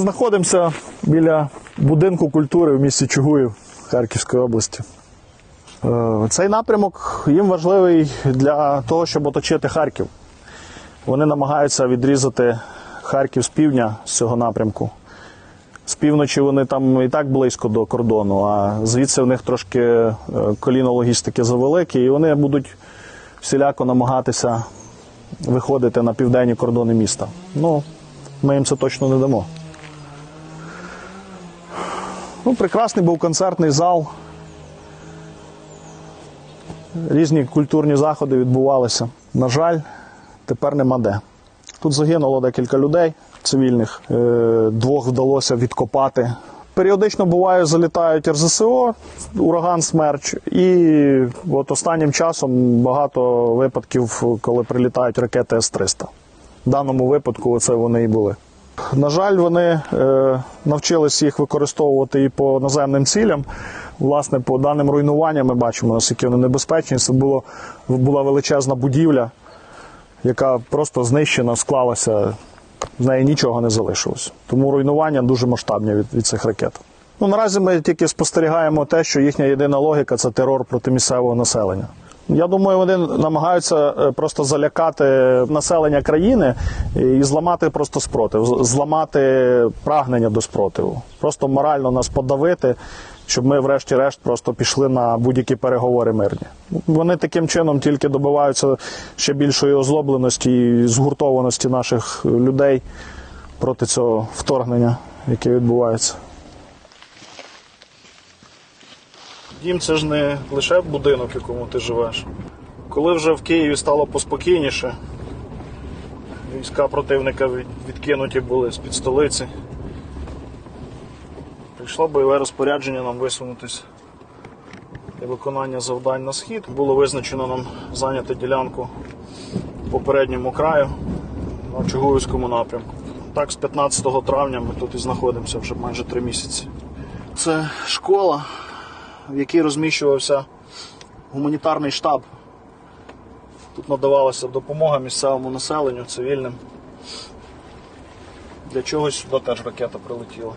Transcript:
Знаходимося біля будинку культури в місті Чугуїв Харківської області. Е, Цей напрямок їм важливий для того, щоб оточити Харків. Вони намагаються відрізати Харків з півдня з цього напрямку. З півночі вони там і так близько до кордону, а звідси в них трошки е, коліно логістики завелике, і вони будуть всіляко намагатися виходити на південні кордони міста. Ну, ми їм це точно не дамо. Ну, прекрасний був концертний зал. Різні культурні заходи відбувалися. На жаль, тепер нема де. Тут загинуло декілька людей цивільних, е, двох вдалося відкопати. Періодично буває, залітають РЗСО, ураган смерч, і от останнім часом багато випадків, коли прилітають ракети С-300. В даному випадку це вони і були. На жаль, вони е, навчились їх використовувати і по наземним цілям. Власне, по даним руйнуванням ми бачимо, наскільки вони небезпечні. Це було, була величезна будівля, яка просто знищена, склалася, з неї нічого не залишилось. Тому руйнування дуже масштабні від, від цих ракет. Ну, наразі ми тільки спостерігаємо те, що їхня єдина логіка це терор проти місцевого населення. Я думаю, вони намагаються е, просто залякати населення країни і зламати просто спротив, зламати прагнення до спротиву, просто морально нас подавити, щоб ми, врешті-решт, просто пішли на будь-які переговори мирні. Вони таким чином тільки добиваються ще більшої озлобленості і згуртованості наших людей проти цього вторгнення, яке відбувається. Дім це ж не лише будинок, в якому ти живеш. Коли вже в Києві стало поспокійніше, війська противника відкинуті були з-під столиці. Прийшло бойове розпорядження нам висунутись для виконання завдань на схід. Було визначено нам зайняти ділянку по передньому краю на Чугуївському напрямку. Так, з 15 травня ми тут і знаходимося вже майже три місяці. Це школа, в якій розміщувався гуманітарний штаб. Тут надавалася допомога місцевому населенню, цивільним. Для чогось сюди теж ракета прилетіла.